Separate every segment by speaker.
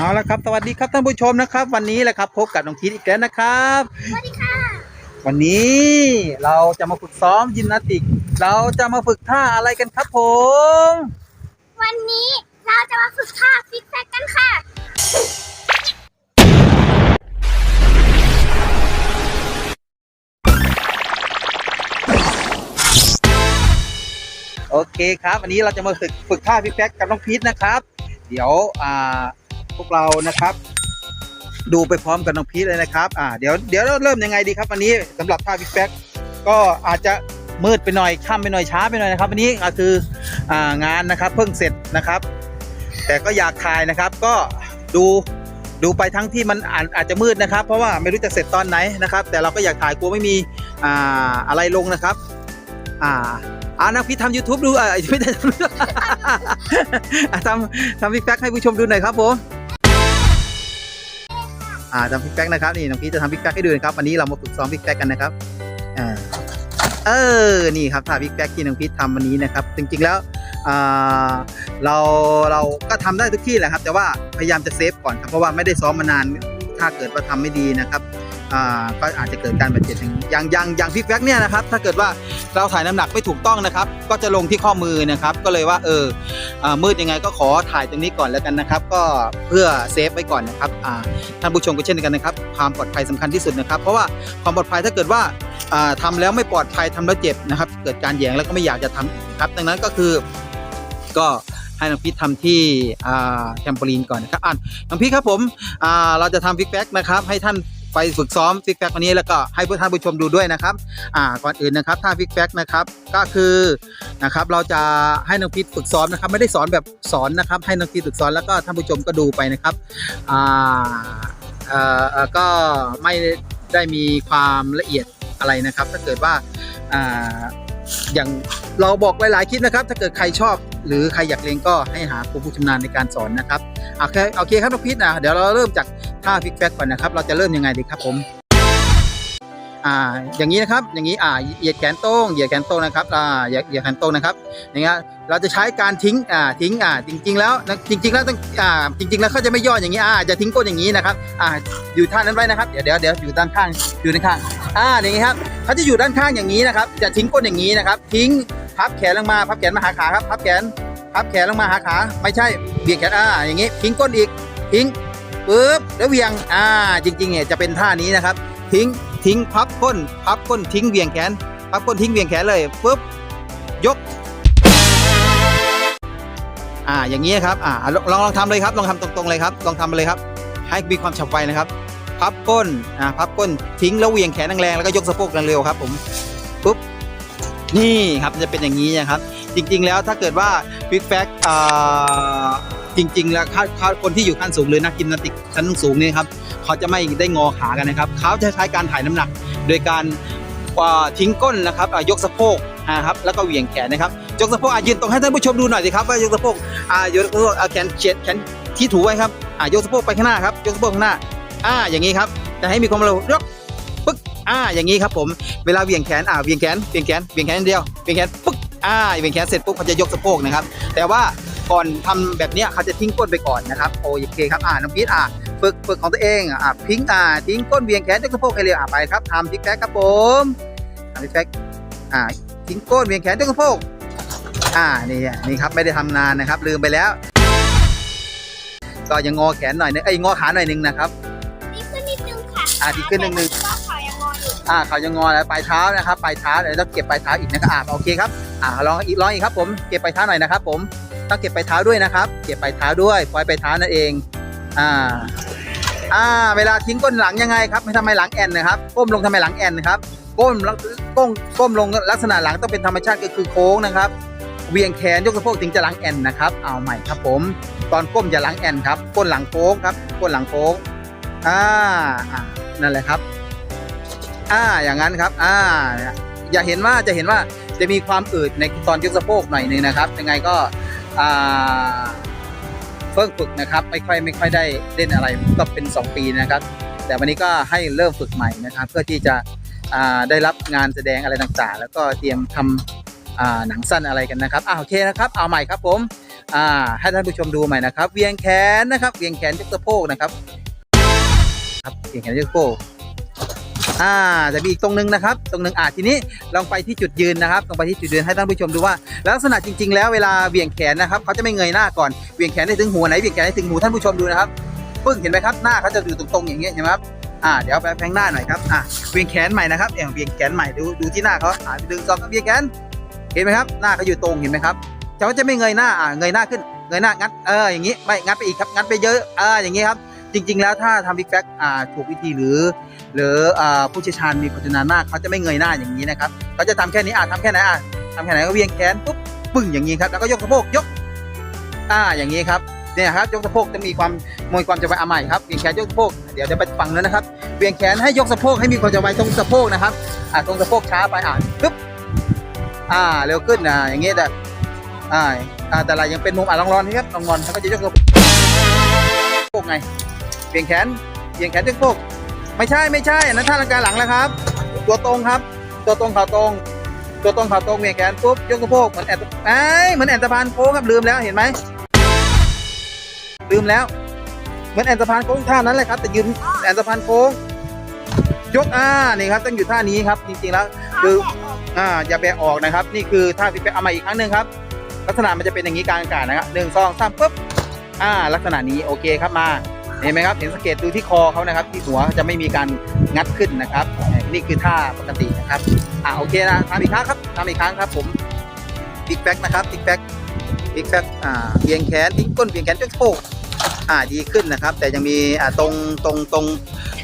Speaker 1: เอาละครับสวัสดีครับท่านผู้ชมนะครับ วันนี้แหละครับพบกับน้องพีทอีกแล้วนะครับ
Speaker 2: สวัสดีค่ะ
Speaker 1: วันนี้เราจะมาฝึกซ้อมยิมนาสติก เราจะมาฝึกท่าอะไรกันครับผม
Speaker 2: วันนี้เราจะมาฝึกท่าฟิกแซกกันค่ะ
Speaker 1: โอเคครับ วันนี้เราจะมาฝึกฝึกท่าพิกแพ็กกับน้องพีทนะครับ เดี๋ยวอ่าพ วกเรานะครับ ดูไปพร้อมกับน้องพีทเลยนะครับอ่าเดี๋ยวเดี๋ยวเราเริ่มยังไงดีครับวันนี้สำหรับท่าพิกแพ็กก็อาจจะมืดไปหน่อยค่ำไปหน่อยช้าไปหน่อยนะครับ วันนี้ก็คืออ่างานนะครับเพิ่งเสร็จนะครับ แต่ก็อยากถ่ายนะครับ ก็ดูดูไปทั้งที่มันอาจจะมืดนะครับ เพราะว่าไม่รู้จะเสร็จตอนไหนนะครับ แต่เราก็อยากถ่ายกลัวไม่มีอ่าอะไรลงนะครับ อ่าอ่านักพิทำ YouTube ดูอ่าไม่ได้ทำทำพิแพ็กให้ผู้ชมดูหน่อยครับผม อ่าทำพิกแพ็กนะครับนี่น้องพีจะทำพิกแพ็กให้ดูนะครับวันนี้เรามาฝึกซ้อมพิกแพ็กกันนะครับอ่าเออนี่ครับท่าพิกแพ็กที่น้องพีททำวันนี้นะครับ จริงๆแล้วอ่าเราเราก็ทำได้ทุกที่แหละครับ แต่ว่าพยายามจะเซฟก่อนครับเพราะว่าไม่ได้ซ้อมมานานถ้าเกิดว่าทำไม่ดีนะครับอ่าก็อาจจะเกิดการบาดเจ็บอย่างอย่างอย่างอย่างพิกแพ็กเนี่ยนะครับ ถ้าเกิดว่าเราถ่ายน้ำหนักไม่ถูกต้องนะครับ ก็จะลงที่ข้อมือนะครับ ก็เลยว่าเออ มืดยังไงก็ขอถ่ายตรงนี้ก่อนแล้วกันนะครับ ก็เพื่อเซฟไว้ก่อนนะครับท่านผู้ชมก็เช่นกันนะครับ ความปลอดภัยสำคัญที่สุดนะครับ เพราะว่าความปลอดภัยถ้าเกิดว่าอ่าทำแล้วไม่ปลอดภัยทำแล้วเจ็บนะครับ เกิดการแยงแล้วก็ไม่อยากจะทำอีกครับ ดังนั้นก็คือก็ให้น้องพีททำที่แทมโปลีนก่อนนะครับอ่าน้องพีทครับผมเราจะทำฟิกแบ็กนะครับให้ท่าน ไปฝึกซ้อมฟิกแบ็กวันนี้แล้วก็ให้ท่านผู้ชมดูด้วยนะครับอ่าก่อนอื่นนะครับท่าฟิกแฟกนะครับก็คือนะครับเราจะให้น้องพีทฝึกซ้อมนะครับ ไม่ได้สอนแบบสอนนะครับ ให้น้องพีทฝึกสอนแล้วก็ท่านผู้ชมก็ดูไปนะครับอ่าเอ่อก็ไม่ได้มีความละเอียดอะไรนะครับ ถ้าเกิดว่าอ่าอย่างเราบอกหลาย ๆ คลิปนะครับ ถ้าเกิดใครชอบ หรือใครอยากเรียนก็ให้หาครูผู้ชำนาญในการสอนนะครับโอเคโอเคครับน้องพีทนะเดี๋ยวเราเริ่มจาก ท่าฟิกแฟกก่อนนะครับ เราจะเริ่มยังไงดีครับผมอ่าอย่างนี้นะครับอย่างนี้อ่าเหยียดแขนตรงเหยียดแขนตรงนะครับอ่าเหยียดเหยียดแขนตรงนะครับอย่างเงี้ยเราจะใช้การทิ้งอ่าทิ้งอ่าจริง ๆ แล้วจริง ๆ แล้วต้องอ่าจริง ๆ แล้วเขาจะไม่ย่ออย่างนี้อ่าจะทิ้งก้นอย่างนี้นะครับอ่าอยู่ท่านั้นไว้นะครับเดี๋ยวเดี๋ยวเดี๋ยวอยู่ด้านข้างอยู่ด้านข้างอ่าอย่างนี้ครับเขาจะอยู่ด้านข้างอย่างนี้นะครับ จะทิ้งก้นอย่างนี้นะครับ ทิ้งพับแขนลงมาพับแขนมาหาขาครับพับแขนพับแขนลงมาหาขา ไม่ใช่เบี่ยงแขนอ่าอย่างนี้ทิ้งก้นอีกทิ้ง ปึ๊บแล้วเวียงอ่าจริงๆเนี่ยจะเป็นท่านี้นะครับ ทิ้งทิ้งพับก้นพับก้นทิ้งเวียงแขนพับก้นทิ้งเวียงแขนเลยปุ๊บยก อ่าอย่างนี้ครับอ่าลองลองทำเลยครับลองทำตรงๆเลยครับลองทำไปเลยครับ ให้มีความฉับไวนะครับ พับก้นอ่าพับก้นทิ้งแล้วเวียงแขนแรงๆแล้วก็ยกสะโพกเร็วๆครับผมปุ๊บนี่ครับจะเป็นอย่างนี้นะครับ จริงๆแล้วถ้าเกิดว่าฟิกแฟกอ่า จริง ๆ แล้วถ้าคนที่อยู่ขั้นสูงหรือนักยิมนาติกชั้นสูงเนี่ยครับเขาจะไม่ได้งอขากันนะครับเขาจะใช้การถ่ายน้ำหนัก โดยการทิ้งก้นนะครับยกสะโพกนะครับแล้วก็เหวี่ยงแขนนะครับยกสะโพกอะยืนตรงให้ท่านผู้ชมดูหน่อยสิครับว่ายกสะโพกอ่ายกสะโพกอ่าแขนเฉียดแขนที่ถูไว้ครับอ่ายกสะโพกไปข้างหน้าครับยกสะโพกข้างหน้าอ่าอย่างนี้ครับจะให้มีความเร็วยกปึ๊กอ่าอย่างนี้ครับผมเวลาเหวี่ยงแขนอ่าเหวี่ยงแขนเหวี่ยงแขนเหวี่ยงแขนเดียวเหวี่ยงแขนปึ๊กอ่าเหวี่ยงแขนเสร็จปุ๊บเขาจะยกสะโพกนะครับแต่ว่า ก่อนทำแบบเนี้ยเขาจะทิ้งก้นไปก่อนนะครับโอเคครับอ่าน้องพีทอ่าฝึกฝึกของตัวเองอะพิงอ่าทิ้งก้นเวียงแขนยกสะโพกให้เร็วอะไปครับทำพิกแพ็กครับผมทำพิกแพ็กอ่าทิ้งก้นเวียงแขนยกสะโพกอ่านี่นี่ครับไม่ได้ทำนานนะครับ ลืมไปแล้ว ก็ยังงอแขนหน่อยนึงเอ้ยงอขาหน่อยนึงนะครับ
Speaker 2: ดีขึ้นนิดนึงค่ะ
Speaker 1: อะดีขึ้นนิดนึง
Speaker 2: แต่ว่าขายังงออยู่
Speaker 1: อ่าเขายังงอแล้วปลายเท้านะครับปลายเท้าเดี๋ยวต้องเก็บปลายเท้าอีกนะครับอ่าโอเคครับอ่าลองอีกลองอีกครับผมเก็บปลายเท้าหน่อยนะครับผม ต้องเก็บปลายเท้าด้วยนะครับ เก็บปลายเท้าด้วยปล่อยปลายเท้านั่นเอง อ่า อ่า เวลาทิ้งก้นหลังยังไงครับไม่ทำไมหลังแอนนะครับ ก้มลงทำไมหลังแอนนะครับ ก้มแล้วก้มก้มลงลักษณะหลังต้องเป็นธรรมชาติก็คือโค้งนะครับเวียงแขนยกสะโพกถึงจะหลังแอนนะครับ เอาใหม่ครับผม ตอนก้มอย่าหลังแอนครับ ก้นหลังโค้งครับ ก้นหลังโค้ง อ่าอ่านั่นแหละครับ อ่า อย่างนั้นครับ อ่า อย่าเห็นว่าจะเห็นว่าจะมีความอืดในตอนยกสะโพกหน่อยนึงนะครับ ยังไงก็ เพิ่งฝึกนะครับไม่ค่อยไม่ค่อยได้เล่นอะไรก็เป็น 2 ปีนะครับ แต่วันนี้ก็ให้เริ่มฝึกใหม่นะครับ เพื่อที่จะได้รับงานแสดงอะไรต่างๆ แล้วก็เตรียมทำอ่าหนังสั้นอะไรกันนะครับอ่าโอเคนะครับ เอาใหม่ครับผมให้ท่านผู้ชมดูใหม่นะครับ เวียงแขนนะครับ เวียงแขนยกสะโพกนะครับครับเวียงแขนยกสะโพก อ่าจะมีอีกตรงหนึงนะครับ ตรงหนึงอ่าทีนี้ลองไปที่จุดยืนนะครับลองไปที่จุดยืนให้ท่านผู้ชมดูว่า ลักษณะจริง ๆ แล้วเวลาเวียงแขนนะครับเขาจะไม่เงยหน้าก่อนเวียงแขนได้ถึงหัวไหนเวียงแขนได้ถึงหูท่านผู้ชมดูนะครับปึ้งเห็นไหมครับหน้าเขาจะอยู่ตรงๆอย่างเงี้ยเห็นไหมครับอ่าเดี๋ยวไปแพงหน้าหน่อยครับอ่าเวียงแขนใหม่นะครับเอ่อเวียงแขนใหม่ดูดูที่หน้าเขาอ่าดึงสองครับเวียงแขนเห็นไหมครับหน้าเขาอยู่ตรงเห็นไหมครับเขาจะไม่เงยหน้าอ่าเงยหน้าขึ้นเงยหน้างัดเอออย่างงี้ไม่งัดไปอีกครับงัดไปเยอะอ่าอย่างงี้ครับ จริง ๆ แล้วถ้าทำบิ๊กแฟกถูกวิธีหรือ หรือผู้เชี่ยวชาญมีความชำนาญมากเขาจะไม่เงยหน้าอย่างนี้นะครับเขาจะทำแค่นี้อ่าทำแค่ไหนอ่าทำแค่ไหนก็เวียงแขนปุ๊บปึ้งอย่างนี้ครับแล้วก็ยกสะโพกยกอ่าอย่างนี้ครับเนี่ยครับยกสะโพกจะมีความมวยความจะไวอาใหม่ครับเวียงแขนยกสะโพกเดี๋ยวจะไปฟังแล้วนะครับเวียงแขนให้ยกสะโพกให้มีความจะไวตรงสะโพกนะครับอ่าตรงสะโพกช้าไปอ่าปึ๊บอ่าเร็วขึ้นอ่าอย่างงี้แต่อ่าอ่าแต่ละยังเป็นมุมอ่าลองรอนนี่ครับลองรอนแล้วก็จะยกสะโพกไง เวียงแขนเวียงแขนยกสะโพกไม่ใช่ไม่ใช่อันนั้นท่าลังกาหลังแล้วครับ ตัวตรงครับ ตัวตรงขาตรง ตัวตรงขาตรงเวียงแขนปุ๊บยกสะโพกเหมือนแอนไอ้เหมือนแอนสะพานโค้งครับลืมแล้วเห็นไหมลืมแล้วเหมือนแอนสะพานโค้งท่านั้นเลยครับ แต่ยืนแอนสะพานโค้งยกอ่านี่ครับต้องอยู่ท่านี้ครับ จริงๆแล้วคืออ่าอย่าแบะออกนะครับ นี่คือท่าพิกแปะเอามาอีกครั้งหนึ่งครับ ลักษณะมันจะเป็นอย่างนี้กลางอากาศนะครับหนึ่งสองสามปุ๊บอ่า ลักษณะนี้โอเคครับมา เห็นไหมครับเห็นสังเกตดูที่คอเขานะครับ ที่หัวจะไม่มีการงัดขึ้นนะครับ นี่คือท่าปกตินะครับอ่าโอเคนะทำอีกครั้งครับทำอีกครั้งครับผมบิ๊กแบ็กนะครับบิ๊กแบ็กบิ๊กแบ็กอ่าเบียงแขนทิ้งก้นเบียงแขนจนโผกอ่าดีขึ้นนะครับ แต่ยังมีอ่าตรงตรงตรง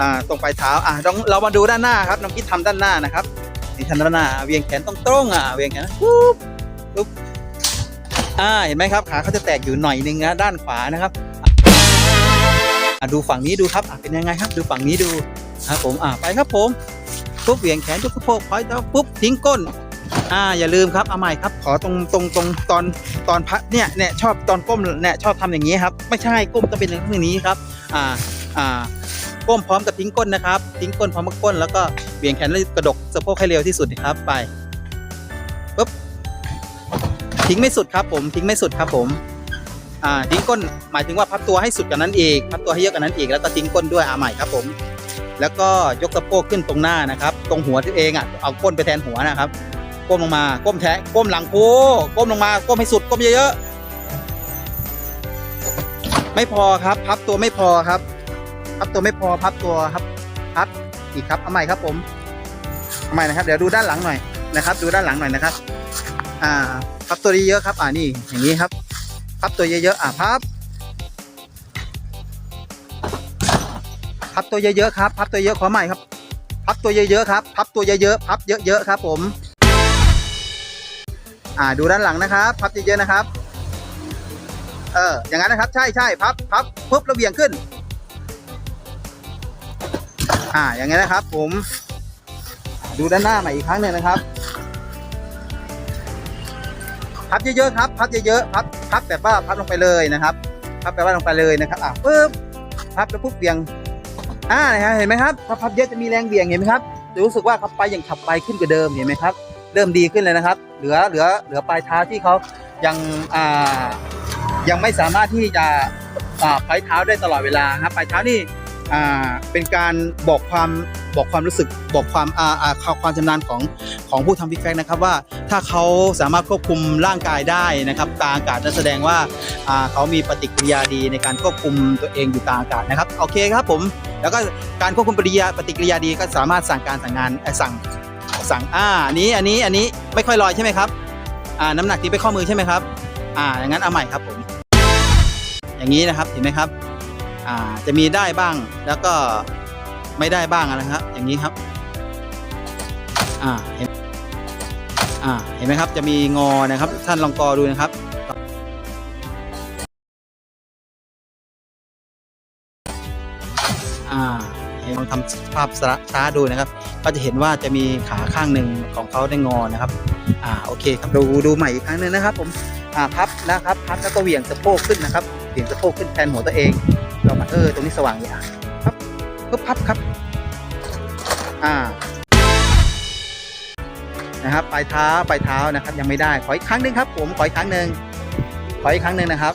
Speaker 1: อ่าตรงปลายเท้าอ่าต้องเรามาดูด้านหน้าครับน้องคิดทำด้านหน้านะครับนี่ทำด้านหน้าเวียงแขนตรงตรงๆอ่าเวียงแขนปุ๊บปุ๊บอ่าเห็นไหมครับขาเขาจะแตกอยู่หน่อยนึงนะด้านขวานะครับ ดูฝั่งนี้ดูครับเป็นยังไงครับ ดูฝั่งนี้ดูครับผมอะไปครับผมปุ๊บเหวี่ยงแขนยกสะโพกพอยแล้วปุ๊บทิ้งก้นอ่าอย่าลืมครับเอาใหม่ครับ ขอตรงตรงตรงตอนตอนพักเนี่ยเนี่ยชอบตอนก้มเนี่ยชอบทำอย่างนี้ครับ ไม่ใช่ก้มต้องเป็นอย่างนี้ครับอ่าอ่าก้มพร้อมกับทิ้งก้นนะครับ ทิ้งก้นพร้อมกับก้นแล้วก็เหวี่ยงแขนแล้วกระดกสะโพกให้เร็วที่สุดนะครับไปปุ๊บทิ้งไม่สุดครับผมทิ้งไม่สุดครับผม อ่าทิ้งก้นหมายถึงว่าพับตัวให้สุดกว่านั้นอีกพับตัวให้เยอะกว่านั้นอีกแล้วก็ทิ้งก้นด้วยอาใหม่ครับผม แล้วก็ยกสะโพกขึ้นตรงหน้านะครับ ตรงหัวตัวเองอะเอาก้นไปแทนหัวนะครับ ก้มลงมาก้มแทะก้มหลังโค้ก้มลงมาก้มให้สุดก้มเยอะๆไม่พอครับ พับตัวไม่พอครับ พับตัวไม่พอพับตัวครับพับอีกครับเอาใหม่ครับผมเอาใหม่นะครับ เดี๋ยวดูด้านหลังหน่อยนะครับ ดูด้านหลังหน่อยนะครับ อ่าพับตัวเยอะครับ อ่านี่อย่างนี้ครับ พับตัวเยอะๆอะพับ พับตัวเยอะๆครับ พับตัวเยอะขอใหม่ครับ พับตัวเยอะๆครับ พับตัวเยอะๆ พับเยอะๆครับ ผม อ่าดูด้านหลังนะครับ พับเยอะๆนะครับ เอออย่างนั้นนะครับ ใช่ใช่พับพับปุ๊บแล้วเบียงขึ้น อ่าอย่างนี้นะครับ ผม ดูด้านหน้าใหม่อีกครั้งหนึ่งนะครับ พับเยอะๆครับ พับเยอะๆพับพับแบบว่าพับลงไปเลยนะครับ พับแบบว่าลงไปเลยนะครับอะปึ๊บพับแล้วปุ๊บเบี่ยงอ่านะครับเห็นไหมครับพอพับเยอะจะมีแรงเบี่ยงเห็นไหมครับจะรู้สึกว่าเขาไปอย่างขับไปขึ้นกว่าเดิมเห็นไหมครับ เริ่มดีขึ้นเลยนะครับ เหลือเหลือเหลือปลายเท้าที่เขายังอ่ายังไม่สามารถที่จะอ่าปลายเท้าได้ตลอดเวลาครับปลายเท้านี่ อ่าเป็นการบอกความบอกความรู้สึกบอกความอ่าอ่าความชำนาญของของผู้ทำบิ๊กแฟกนะครับว่าถ้าเขาสามารถควบคุมร่างกายได้นะครับกลาอากาศนั่นแสดงว่าอ่าเขามีปฏิกิริยาดีในการควบคุมตัวเองอยู่กลาอากาศนะครับโอเคครับผมแล้วก็การควบคุมปฏิกิริยาปฏิกิริยาดีก็สามารถสั่งการสั่งงานสั่งสั่งอ่าอันนี้อันนี้อันนี้ไม่ค่อยลอยใช่ไหมครับอ่าน้ำหนักที่ไปข้อมือใช่ไหมครับอ่าอย่างนั้นเอาใหม่ครับผมอย่างนี้นะครับเห็นไหมครับ จะมีได้บ้างแล้วก็ไม่ได้บ้างนะครับ อย่างนี้ครับอ่าเห็นอ่าเห็นไหมครับจะมีงอนะครับ ท่านลองกอดูนะครับอ่าลองทำภาพช้าดูนะครับ ก็จะเห็นว่าจะมีขาข้างหนึ่งของเขาได้งอนะครับอ่าโอเคครับดูดูใหม่อีกครั้งหนึ่งนะครับ ผมอ่าพับนะครับพับแล้วก็เหวี่ยงสะโพกขึ้นนะครับเหวี่ยงสะโพกขึ้นแทนหัวตัวเอง เรามาเออตรงนี้สว่างอย่างครับปุ๊บพับครับ อ่า นะครับปลายเท้าปลายเท้านะครับ ยังไม่ได้ขออีกครั้งหนึ่งครับ ผมขออีกครั้งหนึ่งขออีกครั้งหนึ่งนะครับ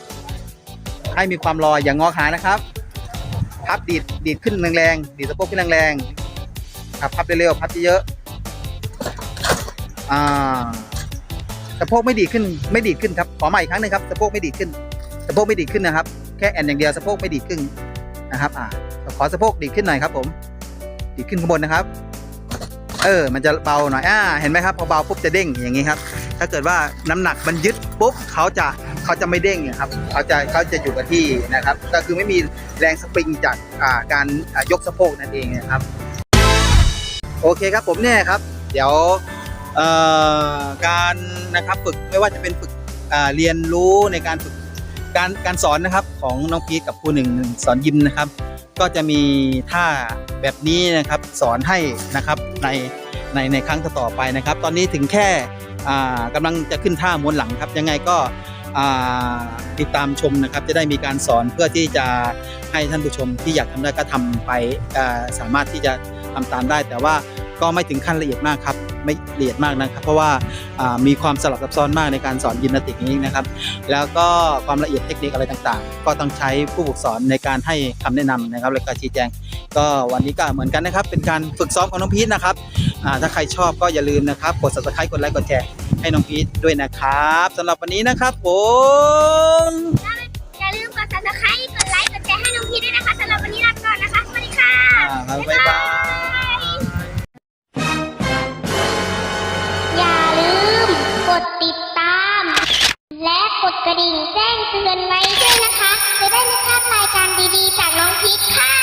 Speaker 1: ให้มีความลอยอย่างงอขานะครับ พับดีดดีดขึ้นแรงๆดีดสะโพกขึ้นแรงๆครับพับเร็วๆพับเยอะๆอ่าสะโพกไม่ดีดขึ้นไม่ดีดขึ้นครับขอใหม่อีกครั้งหนึ่งครับสะโพกไม่ดีดขึ้นสะโพกไม่ดีดขึ้นนะครับ แค่แอนอย่างเดียวสะโพกไม่ดีขึ้นนะครับ อ่าขอสะโพกดีขึ้นหน่อยครับ ผม ดีขึ้นข้างบนนะครับ เออ มันจะเบาหน่อยอ่าเห็นไหมครับพอเบาปุ๊บจะเด้งอย่างนี้ครับ ถ้าเกิดว่าน้ำหนักมันยึดปุ๊บเขาจะเขาจะไม่เด้งนะครับเขาจะเขาจะอยู่กับที่นะครับ ก็คือไม่มีแรงสปริงจากอ่าการยกสะโพกนั่นเองนะครับ โอเคครับผมเนี่ยครับ เดี๋ยวการนะครับฝึกไม่ว่าจะเป็นฝึกเรียนรู้ในการฝึก การการสอนนะครับของน้องพีทกับครูหนึ่งสอนยิมนะครับ ก็จะมีท่าแบบนี้นะครับสอนให้นะครับในในในครั้งต่อไปนะครับ ตอนนี้ถึงแค่อ่ากำลังจะขึ้นท่าม้วนหลังครับ ยังไงก็ติดตามชมนะครับ จะได้มีการสอนเพื่อที่จะให้ท่านผู้ชมที่อยากทำได้ก็ทำไปสามารถที่จะทำตามได้แต่ว่า ก็ไม่ถึงขั้นละเอียดมากครับไม่ละเอียดมากนะครับ เพราะว่าอ่ามีความสลับซับซ้อนมากในการสอนยิมนาสติกนี้นะครับ แล้วก็ความละเอียดเทคนิคอะไรต่างๆ ก็ต้องใช้ผู้ฝึกสอนในการให้คำแนะนำนะครับ และการชี้แจง ก็วันนี้ก็เหมือนกันนะครับ เป็นการฝึกซ้อมของน้องพีทนะครับอ่าถ้าใครชอบก็อย่าลืมนะครับกด subscribe กดไลค์กดแชร์ให้น้องพีทด้วยนะครับสำหรับวันนี้นะครับผม
Speaker 2: อย่าลืมกด subscribe กดไลค์กดแชร์ให้น้องพีด้วยนะคะสำหรับวันนี้ลาไปก่อนนะคะสวัสดีค่ะ
Speaker 1: อ่าบ๊ายบาย
Speaker 2: กระดิ่งแจ้งเตือนไว้ด้วยนะคะ จะได้ไม่พลาดรายการดีๆ จากน้องพีชค่ะ